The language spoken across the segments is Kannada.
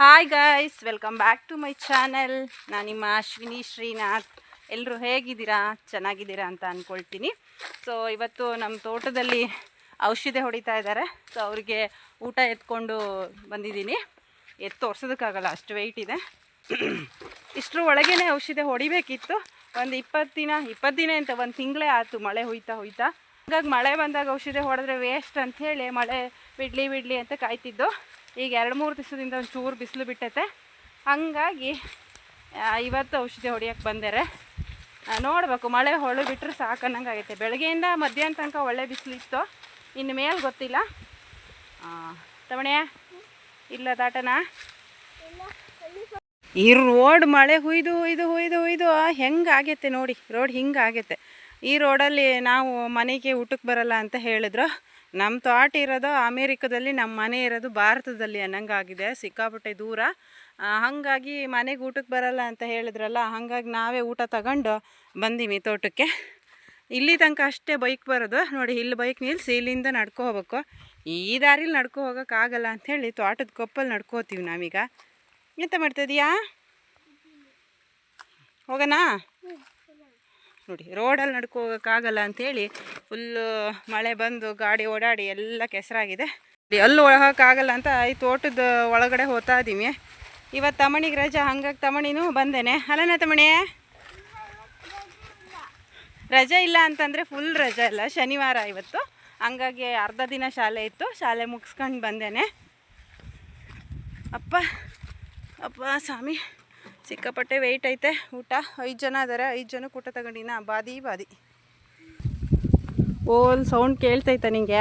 Hi guys welcome back to my channel ನಾನು ನಿಮ್ಮ ಅಶ್ವಿನಿ, ಶ್ರೀನಾಥ್. ಎಲ್ಲರೂ ಹೇಗಿದ್ದೀರಾ? ಚೆನ್ನಾಗಿದ್ದೀರಾ ಅಂತ ಅಂದ್ಕೊಳ್ತೀನಿ ಸೊ ಇವತ್ತು ನಮ್ಮ ತೋಟದಲ್ಲಿ ಔಷಧಿ ಹೊಡಿತಾ ಇದ್ದಾರೆ ಸೊ ಅವರಿಗೆ ಊಟ ಎತ್ಕೊಂಡು ಬಂದಿದ್ದೀನಿ. ಎತ್ತು ತೋರ್ಸೋದಕ್ಕಾಗಲ್ಲ ಅಷ್ಟು ವೆಯ್ಟ್ ಇದೆ. ಇಷ್ಟರ ಒಳಗೇನೆ ಔಷಧಿ ಹೊಡಿಬೇಕಿತ್ತು. ಒಂದು ಇಪ್ಪತ್ತು ದಿನ ಇಪ್ಪತ್ತು ದಿನ ಅಂತ ಒಂದು ತಿಂಗಳೇ ಆಯ್ತು ಮಳೆ ಹೋಯ್ತಾ ಹೋಯ್ತಾ. ಹಾಗಾಗಿ ಮಳೆ ಬಂದಾಗ ಔಷಧಿ ಹೊಡೆದ್ರೆ ವೇಸ್ಟ್ ಅಂಥೇಳಿ ಮಳೆ, ಬಿಡಲಿ ಬಿಡಲಿ ಅಂತ ಕಾಯ್ತಿದ್ದು. ಈಗ ಎರಡು ಮೂರು ದಿವಸದಿಂದ ಒಂದು ಚೂರು ಬಿಸಿಲು ಬಿಟ್ಟೈತೆ. ಹಂಗಾಗಿ ಇವತ್ತು ಔಷಧಿ ಹೊಡಿಯೋಕ್ಕೆ ಬಂದರೆ. ನೋಡಬೇಕು, ಮಳೆ ಹೊಳೆ ಬಿಟ್ಟರೆ ಸಾಕನ್ನಂಗೆ ಆಗೈತೆ ಬೆಳಗ್ಗೆಯಿಂದ ಮಧ್ಯಾಹ್ನ ತನಕ ಒಳ್ಳೆ ಬಿಸಿಲಿತ್ತು. ಇನ್ನು ಮೇಲೆ ಗೊತ್ತಿಲ್ಲ. ತಮಣೆ ಇಲ್ಲ ದಾಟನ? ಈ ರೋಡ್ ಮಳೆ ಹುಯ್ದು ಹುಯ್ದು ಹುಯ್ದು ಹುಯ್ದು ಹೆಂಗೆ ಆಗೈತೆ ನೋಡಿ. ರೋಡ್ ಹಿಂಗೆ ಆಗೈತೆ ಈ ರೋಡಲ್ಲಿ ನಾವು ಮನೆಗೆ ಊಟಕ್ಕೆ ಬರಲ್ಲ ಅಂತ ಹೇಳಿದ್ರು. ನಮ್ಮ ತೋಟ ಇರೋದು ಅಮೇರಿಕದಲ್ಲಿ ನಮ್ಮ ಮನೆ ಇರೋದು ಭಾರತದಲ್ಲಿ ಅನ್ನಂಗಾಗಿದೆ, ಸಿಕ್ಕಾಪಟ್ಟೆ ದೂರ. ಹಾಗಾಗಿ ಮನೆಗೆ ಊಟಕ್ಕೆ ಬರಲ್ಲ ಅಂತ ಹೇಳಿದ್ರಲ್ಲ, ಹಾಗಾಗಿ ನಾವೇ ಊಟ ತಗೊಂಡು ಬಂದೀವಿ ತೋಟಕ್ಕೆ. ಇಲ್ಲಿ ತನಕ ಅಷ್ಟೇ ಬೈಕ್ ಬರೋದು. ನೋಡಿ, ಇಲ್ಲಿ ಬೈಕ್ ನಿಲ್ಲಿಸಿ ಇಲ್ಲಿಂದ ನಡ್ಕೊ ಹೋಗ್ಬೇಕು. ಈ ದಾರಿಲಿ ನಡ್ಕೊ ಹೋಗೋಕ್ಕಾಗಲ್ಲ ಅಂಥೇಳಿ ತೋಟದ ಕೊಪ್ಪಲ್ಲಿ ನಡ್ಕೋತೀವಿ ನಾವೀಗ. ಎಂತ ಮಾಡ್ತಿದೀಯಾ ಹೋಗೋಣ ನೋಡಿ, ರೋಡಲ್ಲಿ ನಡ್ಕೊ ಹೋಗೋಕ್ಕಾಗಲ್ಲ ಅಂಥೇಳಿ ಫುಲ್ಲು ಮಳೆ ಬಂದು ಗಾಡಿ ಓಡಾಡಿ ಎಲ್ಲ ಕೆಸರಾಗಿದೆ. ಅಲ್ಲಿ ಹೋಗೋಕ್ಕಾಗಲ್ಲ ಅಂತ ಈ ತೋಟದ ಒಳಗಡೆ ಹೋಗ್ತಾ ಇದ್ದೀವಿ. ಇವತ್ತು ತಮಣಿಗೆ ರಜಾ, ಹಂಗಾಗಿ ತಮಣಿನೂ ಬಂದೇನೆ. ಅಲ್ಲನ ತಮಣಿ ರಜೆ ಇಲ್ಲ ಅಂತಂದರೆ ಫುಲ್ ರಜೆ ಇಲ್ಲ, ಶನಿವಾರ ಇವತ್ತು. ಹಂಗಾಗಿ ಅರ್ಧ ದಿನ ಶಾಲೆ ಇತ್ತು, ಶಾಲೆ ಮುಗಿಸ್ಕೊಂಡು ಬಂದೇನೆ. ಅಪ್ಪ ಅಪ್ಪ, ಸ್ವಾಮಿ. ಸಿಕ್ಕಾಪಟ್ಟೆ ವೆಯ್ಟ್ ಐತೆ. ಊಟ ಐದು ಜನ ಇದ್ದಾರೆ ಐದು ಜನಕ್ಕೆ ಊಟ ತಗೊಂಡಿನ. ಬಾದಿ ಬಾದಿ. ಓಲ್ ಸೌಂಡ್ ಕೇಳ್ತೈತ ನಿಂಗೆ.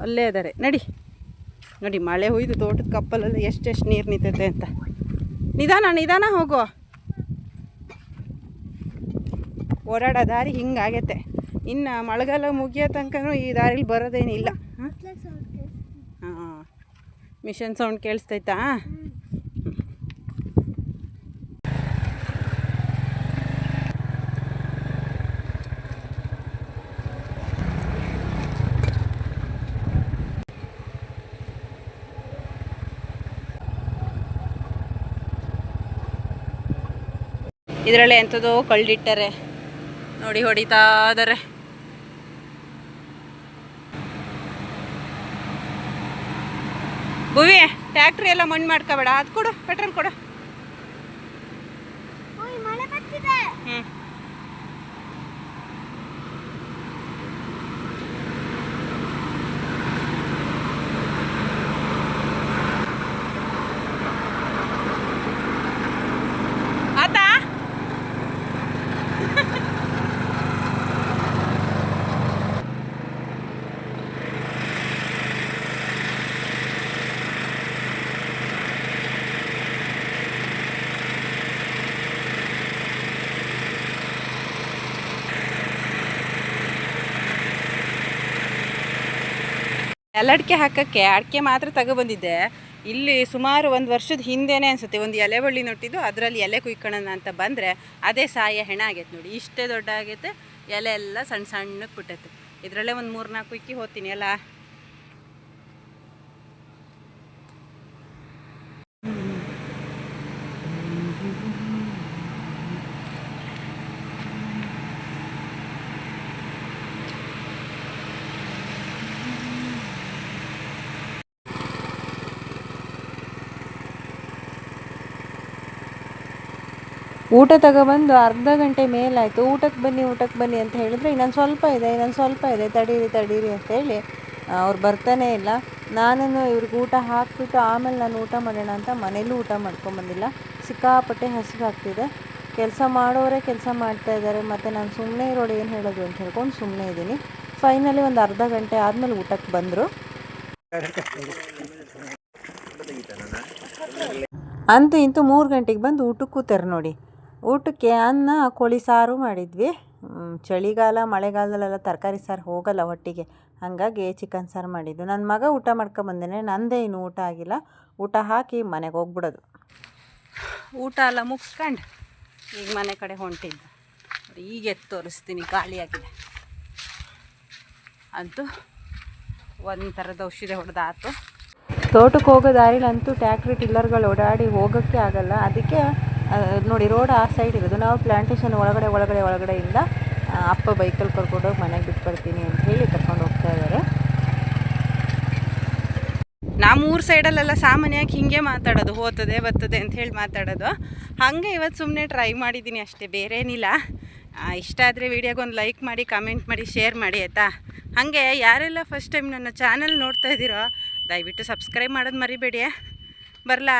ಅಲ್ಲೇ ಅದಾರೆ ನಡಿ. ನೋಡಿ ಮಳೆ ಹುಯ್ದು ತೋಟದ ಕಪ್ಪಲಲ್ಲಿ ಎಷ್ಟೆಷ್ಟು ನೀರು ನಿಂತೈತೆ ಅಂತ. ನಿಧಾನ ನಿಧಾನ ಹೋಗು. ಓಡಾಡೋ ದಾರಿ ಹಿಂಗಾಗೈತೆ. ಇನ್ನು ಮಳೆಗಾಲ ಮುಗಿಯೋ ತನಕನೂ ಈ ದಾರಿಲಿ ಬರೋದೇನಿಲ್ಲ. ಹಾಂ? ಮಿಷನ್ ಸೌಂಡ್ ಕೇಳಿಸ್ತೈತಾ? ಇದರಲ್ಲಿ ಎಂಥದ್ದು ಕಳ್ಳಿಟ್ಟರೆ ನೋಡಿ ಹೊಡಿತಾ ಇದಾರೆ. ಭುವಿ ಟ್ಯಾಕ್ಟ್ರಿ ಎಲ್ಲ ಮಣ್ಣು ಮಾಡ್ಕೋಬೇಡ. ಅದು ಕೊಡು ಪೆಟ್ರೋಲ್ ಕೊಡು. ಹ್ಞೂ ಎಲ್ಲ ಅಡಿಕೆ ಹಾಕೋಕ್ಕೆ ಅಡಿಕೆ ಮಾತ್ರ ತಗೊಬಂದಿದ್ದೆ. ಇಲ್ಲಿ ಸುಮಾರು ಒಂದು ವರ್ಷದ ಹಿಂದೆನೇ ಅನಿಸುತ್ತೆ, ಒಂದು ಎಲೆ ಬಳ್ಳಿ ನೋಟಿದ್ದು ಅದರಲ್ಲಿ ಎಲೆ ಕುಯ್ಕೊಳ್ಳೋಣ ಅಂತ ಬಂದರೆ ಅದೇ ಸಾಯ ಹೆಣ ಆಗೈತೆ ನೋಡಿ. ಇಷ್ಟೇ ದೊಡ್ಡ ಆಗೈತೆ, ಎಲೆ ಎಲ್ಲ ಸಣ್ಣ ಸಣ್ಣಕ್ಕೆ ಬಿಟ್ಟೈತೆ ಇದರಲ್ಲೇ ಒಂದು ಮೂರು ನಾಲ್ಕು ಕುಯ್ಕಿ ಹೋಗ್ತೀನಿ ಅಲ್ಲ? ಊಟ ತಗೊಬಂದು ಅರ್ಧ ಗಂಟೆ ಮೇಲಾಯಿತು. ಊಟಕ್ಕೆ ಬನ್ನಿ ಊಟಕ್ಕೆ ಬನ್ನಿ ಅಂತ ಹೇಳಿದ್ರೆ ಇನ್ನೊಂದು ಸ್ವಲ್ಪ ಇದೆ, ಇನ್ನೊಂದು ಸ್ವಲ್ಪ ಇದೆ. ತಡೀರಿ ತಡೀರಿ ಅಂತೇಳಿ ಅವ್ರು ಬರ್ತಾನೇ ಇಲ್ಲ. ನಾನು ಇವ್ರಿಗೆ ಊಟ ಹಾಕಿಬಿಟ್ಟು ಆಮೇಲೆ ನಾನು ಊಟ ಮಾಡೋಣ ಅಂತ ಮನೇಲೂ ಊಟ ಮಾಡ್ಕೊಂಬಂದಿಲ್ಲ ಸಿಕ್ಕಾಪಟ್ಟೆ ಹಸಿವಾಗ್ತಿದೆ. ಕೆಲಸ ಮಾಡೋರೇ ಕೆಲಸ ಮಾಡ್ತಾ ಇದ್ದಾರೆ. ಮತ್ತು ನಾನು ಸುಮ್ಮನೆ ಇರೋಳು ಏನು ಹೇಳೋದು ಅಂತ ಹೇಳ್ಕೊಂಡು ಸುಮ್ಮನೆ ಇದ್ದೀನಿ. ಫೈನಲಿ ಒಂದು ಅರ್ಧ ಗಂಟೆ ಆದಮೇಲೆ ಊಟಕ್ಕೆ ಬಂದರು. ಅಂತೂ ಇಂತೂ ಮೂರು ಗಂಟೆಗೆ ಬಂದು ಊಟಕ್ಕೆ ಕೂತಾರೆ ನೋಡಿ ಊಟಕ್ಕೆ ಅನ್ನ ಕೋಳಿ ಸಾರು ಮಾಡಿದ್ವಿ. ಚಳಿಗಾಲ ಮಳೆಗಾಲದಲ್ಲೆಲ್ಲ ತರಕಾರಿ ಸಾರು ಹೋಗಲ್ಲ ಒಟ್ಟಿಗೆ. ಹಾಗಾಗಿ ಚಿಕನ್ ಸಾರು ಮಾಡಿದ್ದು. ನನ್ನ ಮಗ ಊಟ ಮಾಡ್ಕೊಂಬಂದೇನೆ ನಂದೇ ಇನ್ನು ಊಟ ಆಗಿಲ್ಲ. ಊಟ ಹಾಕಿ ಮನೆಗೆ ಹೋಗ್ಬಿಡೋದು. ಊಟ ಎಲ್ಲ ಮುಗಿಸ್ಕೊಂಡು ಈಗ ಮನೆ ಕಡೆ ಹೊಂಟಿದ್ದು. ಈಗ ಎತ್ತು ತೋರಿಸ್ತೀನಿ ಖಾಲಿಯಾಗಿದೆ ಅಂತೂ ಒಂದು ಥರದ ಔಷಧಿ ಹೊಡೆದಾತು ತೋಟಕ್ಕೆ ಹೋಗೋ ದಾರಿಲಂತೂ ಟ್ಯಾಕ್ಟ್ರಿ ಟಿಲ್ಲರ್ಗಳು ಓಡಾಡಿ ಹೋಗೋಕ್ಕೆ ಆಗಲ್ಲ. ಅದಕ್ಕೆ ನೋಡಿ ರೋಡ್ ಆ ಸೈಡ್ ಇರೋದು. ನಾವು ಪ್ಲಾಂಟೇಶನ್ ಒಳಗಡೆ ಒಳಗಡೆ ಒಳಗಡೆಯಿಂದ ಇಂದ ಅಪ್ಪ ಬೈಕಲ್ಲಿ ಕರ್ಕೊಂಡೋಗಿ ಮನೆಗೆ ಬಿಟ್ಟು ಬರ್ತೀನಿ ಅಂತ ಹೇಳಿ ಕರ್ಕೊಂಡು ಹೋಗ್ತಾ ಇದ್ದಾರೆ ನಮ್ಮ ಊರ್ ಸೈಡಲ್ಲೆಲ್ಲ ಸಾಮಾನ್ಯವಾಗಿ ಹಿಂಗೆ ಮಾತಾಡೋದು ಹೋತದೆ ಬತ್ತದೆ ಅಂತ ಹೇಳಿ ಮಾತಾಡೋದು. ಹಾಗೆ ಇವತ್ತು ಸುಮ್ಮನೆ ಟ್ರೈ ಮಾಡಿದ್ದೀನಿ ಅಷ್ಟೇ ಬೇರೆ ಏನಿಲ್ಲ ಆ, ಇಷ್ಟ ಆದರೆ ವಿಡಿಯೋಗೊಂದು ಲೈಕ್ ಮಾಡಿ ಕಮೆಂಟ್ ಮಾಡಿ ಶೇರ್ ಮಾಡಿ ಆಯಿತಾ? ಹಾಗೆ ಯಾರೆಲ್ಲ ಫಸ್ಟ್ ಟೈಮ್ ನನ್ನ ಚಾನಲ್ ನೋಡ್ತಾ ಇದ್ದೀರೋ ದಯವಿಟ್ಟು ಸಬ್ಸ್ಕ್ರೈಬ್ ಮಾಡೋದು ಮರಿಬೇಡಿ. ಬರಲಾ?